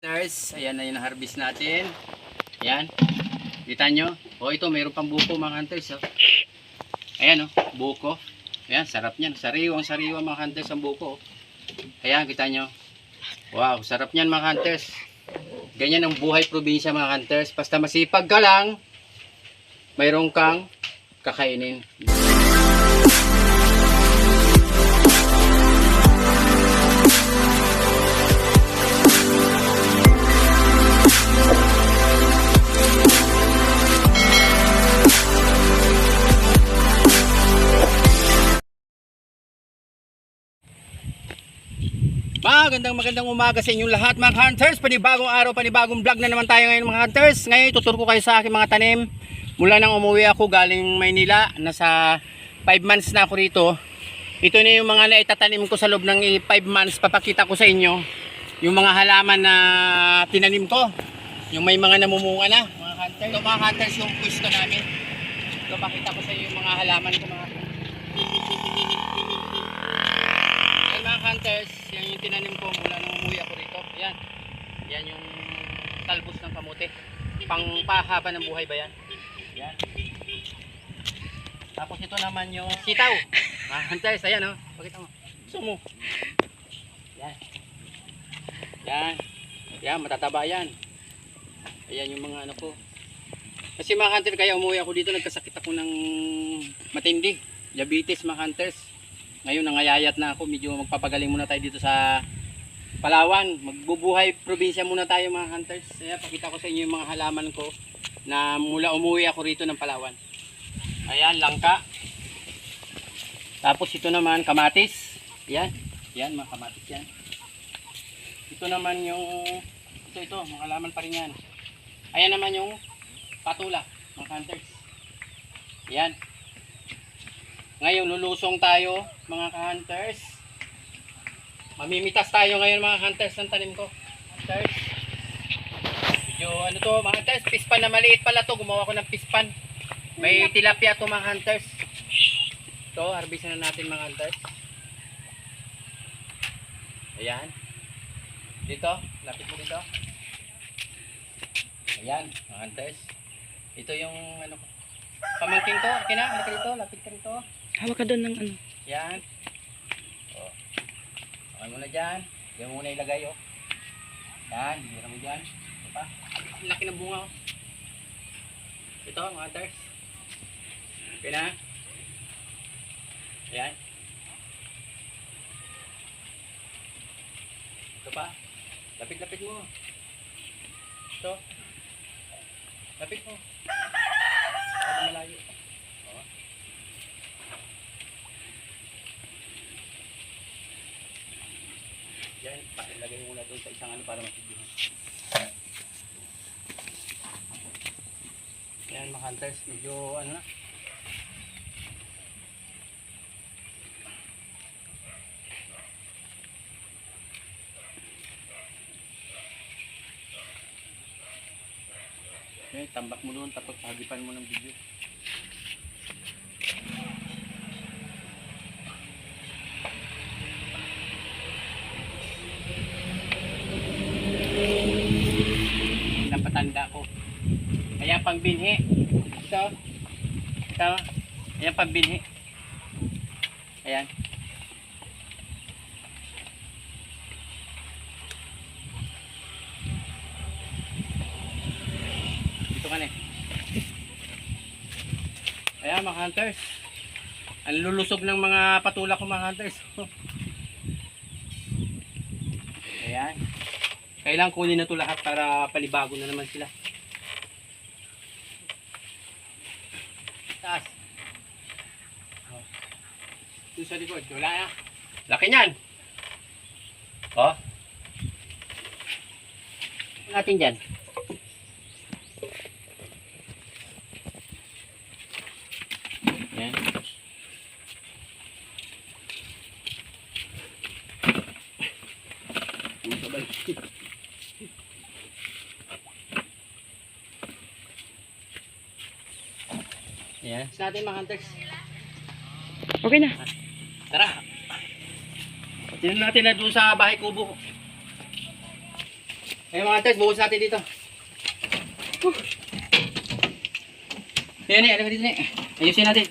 Hunters, ayan na yung harvest natin. Ayan. Kita nyo? O ito, mayroon pang buko mga hunters. Oh. Ayan o, buko. Ayan, sarap niyan. Sariwang sariwa mga hunters ang buko. oh. Ayan, kita nyo. Wow, sarap niyan mga hunters. Ganyan ang buhay probinsya mga hunters. Basta masipag ka lang, mayroon kang kakainin. Magandang magandang umaga sa inyong lahat mga hunters. Panibagong araw, panibagong vlog na naman tayo ngayon mga hunters. Ngayon tuturo ko kayo sa aking mga tanim. Mula nang umuwi ako galing Maynila, nasa 5 months na ako rito. Ito na yung mga naitatanim ko sa loob ng 5 months. Papakita ko sa inyo yung mga halaman na tinanim ko. Yung may mga namumunga na mga hunters. Ito mga hunters yung pwesto namin. Ito pakita ko sa inyo yung mga halaman ko mga Ayan hunters, yan yung tinanim ko mula nung umuwi ako rito. Ayan. Yan yung talbos ng kamote. Pangpahaba ng buhay ba yan? Yan. Tapos ito naman yung sitaw. Mga hunters, ayan o. Oh. Pakita mo. Gusto mo. Yan. Yan. Yan, matataba yan. Ayan yung mga ano ko. Kasi mga hunter, kaya umuwi ako dito, nagkasakit ako ng matindi. Diabetes mga hunters. Ngayon nangayayat na ako, medyo magpapagaling muna tayo dito sa Palawan. Magbubuhay probinsya muna tayo mga hunters. Kaya pakita ko sa inyo yung mga halaman ko na mula umuwi ako rito ng Palawan. Ayan, langka. Tapos ito naman, kamatis. Ayan, yan mga kamatis yan. Ito naman yung, ito ito, mga halaman pa rin yan. Ayan naman yung patula, mga hunters. Ayan. Ngayon, lulusong tayo, mga ka-hunters. Mamimitas tayo ngayon, mga hunters, ng tanim ko. Hunters. Medyo, ano to, mga hunters, pispan na maliit pala to. Gumawa ko ng pispan. May tilapia to, mga hunters. Ito, harvestin na natin, mga hunters. Ayan. Dito, lapit mo dito. Ayan, mga hunters. Ito yung, ano, pamangking ko. Okay na, halika dito, lapit ka dito. Hawak ka doon ng ano. Yan. O. Okay mo na dyan. Yan muna ilagay, oh. Yan, hira mo dyan. Pa. Ang laki ng bunga, oh. Ito, mga hunters. Okay na. Yan. Ito pa. Lapit-lapit mo. Ito. Lapit mo. Para malayo. Oh. Pakilagay mo muna doon sa isang ano para masigyan. Yan mga hunters, medyo ano na. Okay, tambak mo doon tapos hagipan mo ng video. napatanda ko. Kaya pang binhi. Ito. Ito. Ayan pang binhi. Ayan. Dito ka eh. Ayan mga hunters. Ang lulusog ng mga patula ko mga hunters. Ayan. Kailangan kunin na ito lahat para palibago na naman sila. Taas. Oh. Doon sa likod. Wala na. Laki niyan. Oh. Ano natin dyan. Yan. Sabay. Ayan. Sa natin mga hunters. Okay na. Tara. Tingnan natin na doon sa bahay kubo. Eh mga hunters, buhos natin dito. Ayan eh, alam dito eh. Ayusin natin.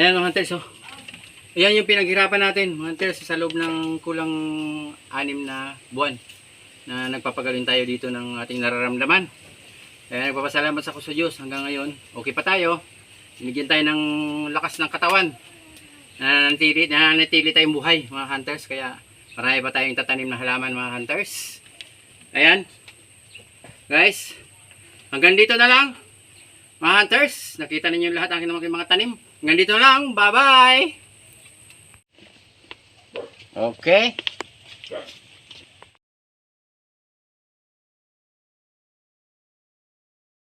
Ayan mga hunters, oh. Ayan yung pinaghirapan natin, mga hunters, sa loob ng kulang anim na buwan na nagpapagaling tayo dito ng ating nararamdaman. Kaya nagpapasalamat sa sa Diyos hanggang ngayon. Okay pa tayo. Binigyan tayo ng lakas ng katawan. Nananatili, nananatili tayong buhay mga hunters. Kaya marami pa tayong tatanim na halaman mga hunters. Ayan. Guys, hanggang dito na lang. Mga hunters, nakita ninyo lahat ang aking mga tanim. Hanggang dito na lang. Bye-bye! Okay.